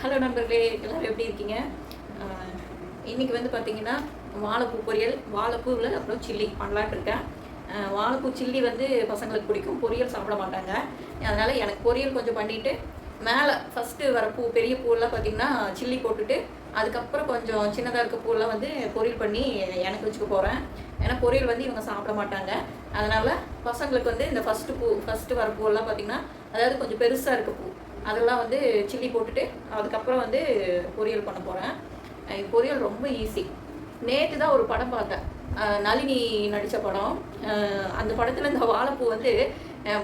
Hello நண்பர்களே எல்லோரும் எப்படி இருக்கீங்க? இன்றைக்கி இன்னைக்கு வந்து பார்த்தீங்கன்னா வாழைப்பூ பொரியல் வாழைப்பூவில் அப்புறம் சில்லி. பண்ணலான்னு இருக்கேன். வாழைப்பூ சில்லி வந்து பசங்களுக்கு பிடிக்கும். பொரியல் சாப்பிட மாட்டாங்க. அதனால் எனக்கு பொரியல் கொஞ்சம் பண்ணிவிட்டு மேலே ஃபஸ்ட்டு வர பூ பெரிய பூவெல்லாம் பார்த்தீங்கன்னா சில்லி போட்டுட்டு அதுக்கப்புறம் கொஞ்சம் சின்னதாக இருக்க பூவெல்லாம் வந்து பொரியல் பண்ணி எனக்கு வச்சுக்க போகிறேன் ஏன்னா பொரியல் வந்து இவங்க சாப்பிட மாட்டாங்க. அதனால் பசங்களுக்கு வந்து இந்த ஃபஸ்ட்டு பூ ஃபஸ்ட்டு வர பூவெல்லாம் பார்த்தீங்கன்னா அதாவது கொஞ்சம் பெருசாக இருக்க பூ. அதெல்லாம் வந்து சில்லி போட்டுட்டு அதுக்கப்புறம் வந்து பொரியல் பண்ண போகிறேன் பொரியல் ரொம்ப ஈஸி நேற்று தான் ஒரு படம் பார்த்தேன். நளினி நடித்த படம். அந்த படத்தில் இந்த வாழைப்பூ வந்து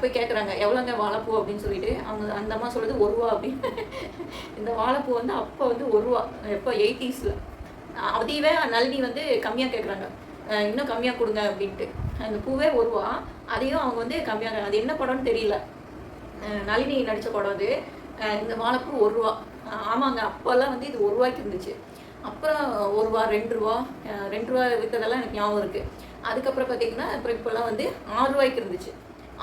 போய் கேட்குறாங்க எவ்வளோங்க வாழைப்பூ? அப்படின்னு சொல்லிட்டு. அவங்க அந்த அம்மா சொல்லுது ஒரு ரூபா அப்படின்னு. இந்த வாழைப்பூ வந்து அப்போ வந்து ஒரு ரூபா எப்போ எயிட்டிஸில். அதையவே நளினி வந்து கம்மியாக கேட்குறாங்க இன்னும் கம்மியாக கொடுங்க அப்படின்ட்டு. அந்த பூவே ஒரு ரூபா. அதையும் அவங்க வந்து கம்மியாக அது என்ன படம்னு தெரியல. நளினி நடித்த படம் அது. இந்த வாழைப்பூ ஒரு ரூபா. ஆமாங்க அப்போல்லாம் வந்து இது ஒரு ரூபாய்க்கு இருந்துச்சு. அப்புறம் ஒரு ரூபா ரெண்டு ரூபா ரெண்டு ரூபா விற்றதெல்லாம் எனக்கு ஞாபகம் இருக்குது அதுக்கப்புறம் பார்த்தீங்கன்னா அப்புறம் இப்போல்லாம் வந்து ஆறு ரூபாய்க்கு இருந்துச்சு.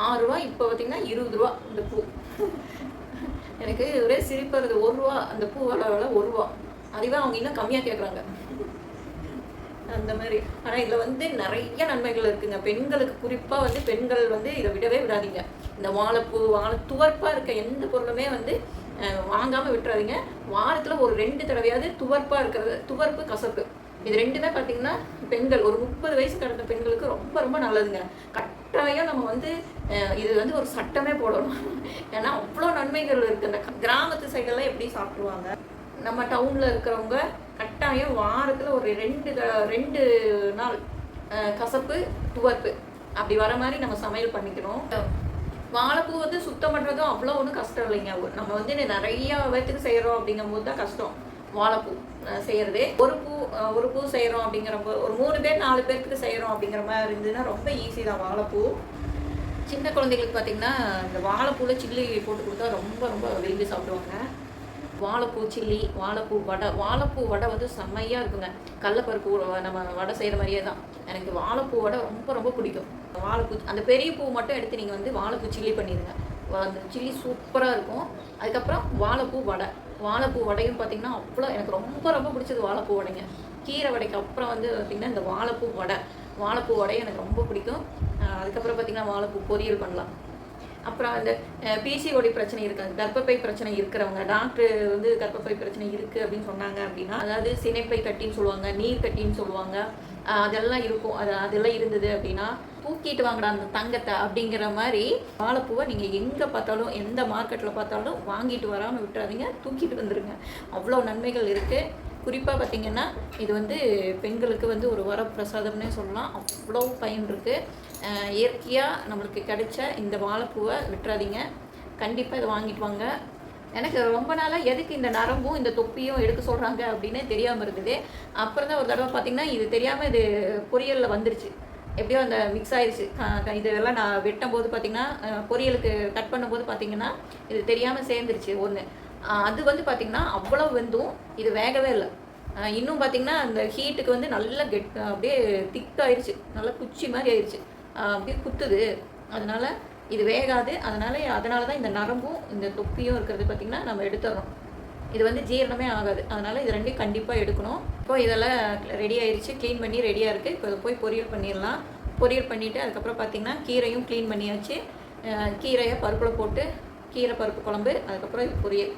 ஆறு ரூபா இப்போ பார்த்தீங்கன்னா இருபது ரூபா இந்த பூ. எனக்கு ஒரே சிரிப்பு வருது ஒரு ரூபா அந்த பூவோட விலை ஒரு ரூபா. அதுவே அவங்க இன்னும் கம்மியாக கேட்குறாங்க அந்த மாதிரி. ஆனால் இதில் வந்து நிறைய நன்மைகள் இருக்குங்க. பெண்களுக்கு குறிப்பாக வந்து பெண்கள் வந்து இதை விடவே விடாதீங்க. இந்த வாழைப்பூ வாழை துவர்ப்பாக இருக்க எந்த பொருளுமே வந்து வாங்காமல் விட்டுறாதீங்க. வாரத்தில் ஒரு ரெண்டு தடவையாவது துவர்ப்பாக இருக்கிறது துவர்ப்பு கசப்பு. இது ரெண்டுமே பார்த்தீங்கன்னா பெண்கள் ஒரு முப்பது வயசு கடந்த பெண்களுக்கு ரொம்ப ரொம்ப நல்லதுங்க. கட்டாயம் நம்ம வந்து இது வந்து ஒரு சட்டமே போடணும். ஏன்னா அவ்வளோ நன்மைகள் இருக்குது இந்த கிராமத்து சைடெல்லாம் எப்படி சாப்பிடுவாங்க? நம்ம டவுனில் இருக்கிறவங்க கட்டாயம் வாரத்தில் ஒரு ரெண்டு த- ரெண்டு நாள் கசப்பு துவர்ப்பு. அப்படி வர மாதிரி நம்ம சமையல் பண்ணிக்கணும். வாழைப்பூ வந்து சுத்தம் பண்ணுறதும் அவ்வளோ ஒன்றும் கஷ்டம் இல்லைங்க. நம்ம வந்து நிறைய பேர்த்துக்கு செய்கிறோம் அப்படிங்கும்போது தான் கஷ்டம். வாழைப்பூ செய்கிறது ஒரு பூ ஒரு பூ செய்கிறோம் அப்படிங்கிறப்போ ஒரு மூணு பேர் நாலு பேர்த்துக்கு செய்கிறோம் அப்படிங்கிற மாதிரி இருந்ததுன்னா ரொம்ப ஈஸி தான் வாழைப்பூ. சின்ன குழந்தைகளுக்கு பார்த்தீங்கன்னா இந்த வாழைப்பூவில் சில்லி போட்டு கொடுத்தா ரொம்ப ரொம்ப விரும்பி சாப்பிடுவாங்க. வாழைப்பூ சில்லி வாழைப்பூ வடை. வாழைப்பூ வடை வந்து செம்மையாக இருக்குங்க. கடலப்பருப்பு நம்ம வடை செய்கிற மாதிரியே தான். எனக்கு வாழைப்பூ வடை ரொம்ப ரொம்ப பிடிக்கும். வாழைப்பூ அந்த பெரிய பூ மட்டும் எடுத்து நீங்கள் வந்து வாழைப்பூ சில்லி பண்ணிடுங்க. அந்த சில்லி சூப்பராக இருக்கும். அதுக்கப்புறம் வாழைப்பூ வடை. வாழைப்பூ வடையும் பார்த்தீங்கன்னா அவ்வளோ எனக்கு ரொம்ப ரொம்ப பிடிச்சது வாழைப்பூ வடைங்க. கீரை வடைக்கு அப்புறம் வந்து பார்த்திங்கன்னா இந்த வாழைப்பூ வடை. வாழைப்பூ வடை எனக்கு ரொம்ப பிடிக்கும். அதுக்கப்புறம் பார்த்திங்கன்னா வாழைப்பூ பொரியல் பண்ணலாம். அப்புறம் அந்த பிசிஓடி பிரச்சனை இருக்காது கர்ப்பப்பை பிரச்சனை இருக்கிறவங்க டாக்டர் வந்து கர்ப்பப்பை பிரச்சனை இருக்குது அப்படின்னு சொன்னாங்க அப்படின்னா அதாவது சினைப்பை கட்டின்னு சொல்லுவாங்க நீர் கட்டின்னு சொல்லுவாங்க. அதெல்லாம் இருக்கும். அது அதெல்லாம் இருந்தது அப்படின்னா தூக்கிட்டு வாங்கடா அந்த தங்கத்தை அப்படிங்கிற மாதிரி வாழைப்பூவை நீங்கள் எங்கே பார்த்தாலும் எந்த மார்க்கெட்டில் பார்த்தாலும் வாங்கிட்டு வராமல் விட்டுறாதீங்க. தூக்கிட்டு வந்துடுங்க அவ்வளோ நன்மைகள் இருக்குது குறிப்பாக பார்த்தீங்கன்னா இது வந்து பெண்களுக்கு வந்து ஒரு வரப்பிரசாதம்னே சொல்லலாம். அவ்வளோ பயன் இருக்குது இயற்கையாக நம்மளுக்கு கிடைச்ச இந்த வாழைப்பூவை விட்டுறாதீங்க. கண்டிப்பாக இதை வாங்கிட்டு வாங்க. எனக்கு ரொம்ப நாளாக எதுக்கு இந்த நரம்பும் இந்த தொப்பியும் எடுக்க சொல்கிறாங்க அப்படின்னே தெரியாமல் இருந்தது. அப்புறம் தான் ஒரு தடவை பார்த்திங்கன்னா இது தெரியாமல் இது பொரியலில் வந்துருச்சு. எப்படியோ அந்த மிக்ஸ் ஆயிடுச்சு இதெல்லாம் நான் வெட்டும் போது பார்த்திங்கன்னா பொரியலுக்கு கட் பண்ணும்போது பார்த்திங்கன்னா இது தெரியாமல் சேர்ந்துருச்சு ஒன்று அது வந்து பார்த்திங்கன்னா அவ்வளோ வெந்தும் இது வேகவே இல்லை. இன்னும் பார்த்தீங்கன்னா அந்த ஹீட்டுக்கு வந்து நல்லா கெட் அப்படியே திக்காயிருச்சு நல்லா குச்சி மாதிரி ஆயிடுச்சு அப்படியே குத்துது. அதனால் இது வேகாது. அதனால் அதனால தான் இந்த நரம்பும் இந்த தொப்பியும் இருக்கிறது பார்த்தீங்கன்னா நம்ம எடுத்துடுறோம் இது வந்து ஜீரணமே ஆகாது. அதனால் இது ரெண்டையும் கண்டிப்பாக எடுக்கணும். இப்போ இதெல்லாம் ரெடி ஆயிடுச்சு க்ளீன் பண்ணி ரெடியாக இருக்குது இப்போ போய் பொரியல் பண்ணிடலாம். பொரியல் பண்ணிவிட்டு அதுக்கப்புறம் பார்த்திங்கன்னா கீரையும் க்ளீன் பண்ணியாச்சு. கீரையை பருப்பில் போட்டு கீரை பருப்பு குழம்பு அதுக்கப்புறம் இது பொரியல்.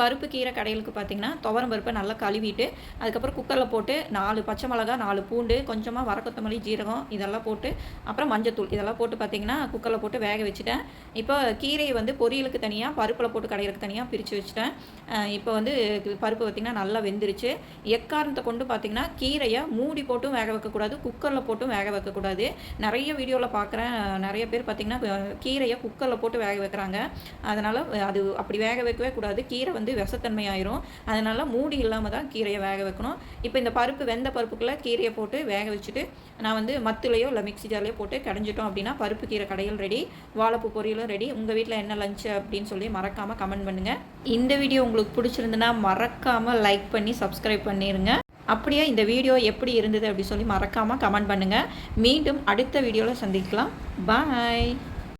பருப்பு கீரை கடைகளுக்கு பார்த்தீங்கன்னா துவரம் பருப்பை நல்லா கழுவிட்டு அதுக்கப்புறம் குக்கரில் போட்டு நாலு பச்சை மிளகா நாலு பூண்டு கொஞ்சமாக வரக்கொத்தமல்லி ஜீரகம் இதெல்லாம் போட்டு அப்புறம் மஞ்சத்தூள் இதெல்லாம் போட்டு பார்த்தீங்கன்னா குக்கரில் போட்டு வேக வச்சுட்டேன். இப்போ கீரையை வந்து பொரியலுக்கு தனியாக பருப்பில் போட்டு கடைகளுக்கு தனியாக பிரித்து வச்சுட்டேன். இப்போ வந்து பருப்பு பார்த்திங்கன்னா நல்லா வெந்துருச்சு. எக்காரணத்தை கொண்டு பார்த்திங்கன்னா கீரையை மூடி போட்டும் வேக வைக்கக்கூடாது குக்கரில் போட்டும் வேக வைக்கக்கூடாது. நிறைய வீடியோவில் பார்க்குறேன். நிறைய பேர் பார்த்திங்கன்னா கீரையை குக்கரில் போட்டு வேக வைக்கிறாங்க. அதனால் அது அப்படி வேக வைக்கவே கூடாது. கீரை வந்து விஷத்தன்மை ஆயிரும் அதனால் மூடி இல்லாமல் தான் கீரையை வேக வைக்கணும். இப்போ இந்த பருப்பு வெந்த பருப்புக்குள்ளே கீரையை போட்டு வேக வச்சுட்டு நான் வந்து மத்துலையோ இல்லை மிக்சி ஜார்லையோ போட்டு கடைஞ்சிட்டோம் அப்படின்னா பருப்பு கீரை கடையில் ரெடி வாழைப்பூ பொரியலும் ரெடி உங்கள் வீட்டில் என்ன லஞ்ச் அப்படின்னு சொல்லி மறக்காமல் கமெண்ட் பண்ணுங்கள் இந்த வீடியோ உங்களுக்கு பிடிச்சிருந்துன்னா மறக்காமல் லைக் பண்ணி சப்ஸ்கிரைப் பண்ணிடுங்க அப்படியே இந்த வீடியோ எப்படி இருந்தது அப்படி சொல்லி மறக்காமல் கமெண்ட் பண்ணுங்கள் மீண்டும் அடுத்த வீடியோவில் சந்திக்கலாம். பாய்